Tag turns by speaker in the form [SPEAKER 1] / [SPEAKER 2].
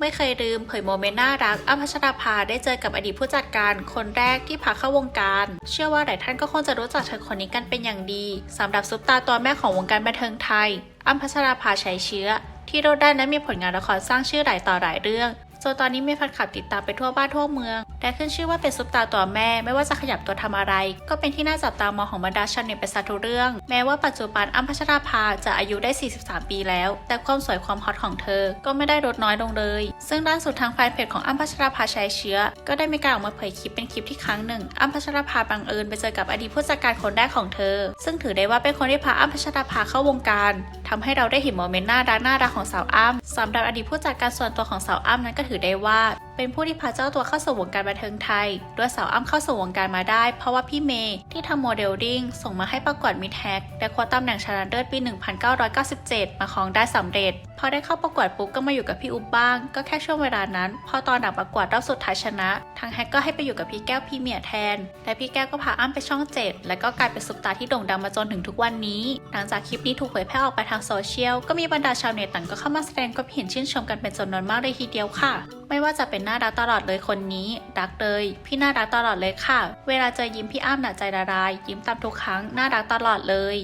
[SPEAKER 1] ไม่เคยลืมเผยโมเมนต์น่ารักอ้ำพัชราภาได้เจอกับอดีตผู้จัดการคนแรกที่พาเข้าวงการ เชื่อว่าหลายท่านก็คงจะรู้จักเธอคนนี้กันเป็นอย่างดีสำหรับซุปตาตัวแม่ของวงการบันเทิงไทยอ้ำพัชราภาชัยเชื้อ ที่โดดได้และมีผลงานละครสร้างชื่อหลายต่อหลายเรื่อง จนตอนนี้มีแฟนคลับติดตามไปทั่วบ้านทั่วเมือง และขึ้นชื่อว่าเป็นซุปตาตัวแม่ ไม่ว่าจะขยับตัวทำอะไร ก็เป็นที่น่าจับตามองของบรรดาชาวเน็ตไปซะทุเรื่อง แม้ว่าปัจจุบันอ้ำพัชราภาจะอายุได้ 43 ปีแล้ว แต่ความสวยความฮอตของเธอ ก็ไม่ได้ลดน้อยลงเลย ซึ่งล่าสุดทางแฟนเพจของอ้ำพัชราภาชัยเชื้อ ก็ได้มีการออกมาเผยคลิปเป็นคลิปที่ครั้งหนึ่งอ้ำพัชราภาบังเอิญไปเจอกับอดีตผู้จัดการคนแรกของเธอ ซึ่งถือได้ว่าเป็นคนที่พาอ้ำพัชราภาเข้าวงการ ทำให้เราได้เห็นโมเมนต์น่ารักน่ารักของสาวอ้ำสำหรับอดีตผู้จัดการส่วนตัวของสาวอ้ำนั้นก็ถือได้ว่า เป็นผู้ที่พาเจ้าตัวเข้าสู่วงการบันเทิงไทย ด้วยสาวอ้ำเข้าสู่วงการมาได้ เพราะว่าพี่เมย์ที่ทำโมเดลลิ่งส่งมาให้ประกวดมิแท็กและคว้าตำแหน่งชนะเลิศปี 1997 มาครองได้สำเร็จ พอได้เข้าประกวดปุ๊บก็มาอยู่กับพี่อุ๊บบ้าง ก็แค่ช่วงเวลานั้น พอตอนหลังประกวดรอบสุดท้ายชนะ ทางแฮกก็ให้ไปอยู่กับพี่แก้วพี่เมียแทน และพี่แก้วก็พาอ้ำไปช่องเจ็ดและก็กลายเป็นซุปตาที่โด่งดังมาจนถึงทุกวันนี้ หลังจากคลิปนี้ถูกเผยแพร่ออกไปทางโซเชียลก็มีบรรดาชาวเน็ตต่างก็เข้ามาแสดงความเห็นชื่นชมกันเป็นจำนวนมากเลยทีเดียวค่ะ ไม่ว่าจะเป็นน่ารักตลอดเลยคนนี้ รักเลย พี่น่ารักตลอดเลยค่ะ เวลาเจอยิ้มพี่อ้ำหนาใจละลาย ยิ้มตามทุกครั้ง น่ารักตลอดเลย